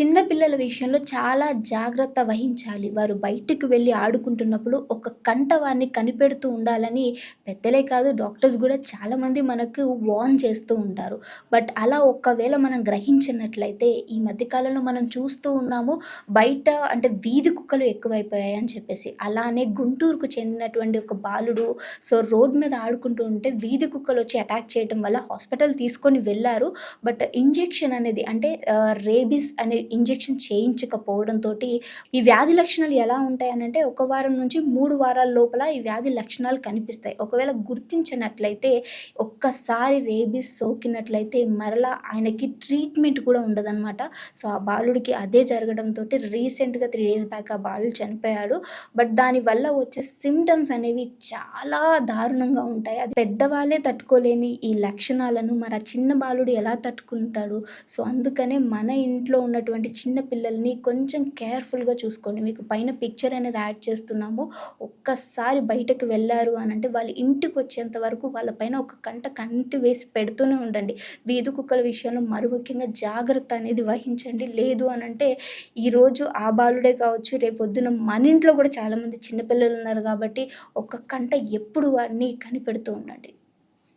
చిన్నపిల్లల విషయంలో చాలా జాగ్రత్త వహించాలి. వారు బయటికి వెళ్ళి ఆడుకుంటున్నప్పుడు ఒక కంట వారిని కనిపెడుతూ ఉండాలని పెద్దలే కాదు డాక్టర్స్ కూడా చాలామంది మనకు వార్న్ చేస్తూ ఉంటారు. బట్ అలా ఒక్కవేళ మనం గ్రహించినట్లయితే ఈ మధ్యకాలంలో మనం చూస్తూ ఉన్నాము. బయట అంటే వీధి కుక్కలు ఎక్కువైపోయాయి అని చెప్పేసి. అలానే గుంటూరుకు చెందినటువంటి ఒక బాలుడు సో రోడ్ మీద ఆడుకుంటూ ఉంటే వీధి కుక్కలు వచ్చి అటాక్ చేయడం వల్ల హాస్పిటల్ తీసుకొని వెళ్ళారు బట్ ఇంజెక్షన్ అనేది అంటే రేబిస్ రేబీస్ అనే ఇంజెక్షన్ చేయించకపోవడంతోటి ఈ వ్యాధి లక్షణాలు ఎలా ఉంటాయనంటే ఒక వారం నుంచి మూడు వారాల లోపల ఈ వ్యాధి లక్షణాలు కనిపిస్తాయి. ఒకవేళ గుర్తించినట్లయితే ఒక్కసారి రేబీస్ సోకినట్లయితే మరలా ఆయనకి ట్రీట్మెంట్ కూడా ఉండదనమాట. సో, ఆ బాలుడికి అదే జరగడంతో రీసెంట్‌గా త్రీ డేస్ బ్యాక్ ఆ బాలుడు చనిపోయాడు. బట్ దానివల్ల వచ్చే సిమ్టమ్స్ అనేవి చాలా దారుణంగా ఉంటాయి. అది పెద్దవాళ్ళే తట్టుకోలేని ఈ లక్షణాలను మరి ఆ చిన్న బాలుడు ఎలా తట్టుకుంటాడు? సో, అందుకనే మన ఇంట్లో ఉన్నటువంటి చిన్న పిల్లల్ని కొంచెం కేర్‌ఫుల్‌గా చూసుకోండి. మీకు పైన పిక్చర్ అనేది యాడ్ చేస్తున్నాము. ఒక్కసారి బయటకు వెళ్ళారు అని అంటే వాళ్ళ ఇంటికొచ్చేంత వరకు వాళ్ళ పైన ఒక కంట కంటి వేసి పెడుతూనే ఉండండి. వీధి కుక్కల విషయంలో మరి ముఖ్యంగా జాగ్రత్త అనేది వహించండి. లేదు అనంటే ఈరోజు ఆ బాలుడే కావచ్చు రేపొద్దున మన ఇంట్లో కూడా చాలామంది చిన్నపిల్లలు ఉన్నారు కాబట్టి ఒక కంట ఎప్పుడు వారిని కనిపెడుతూ ఉండండి.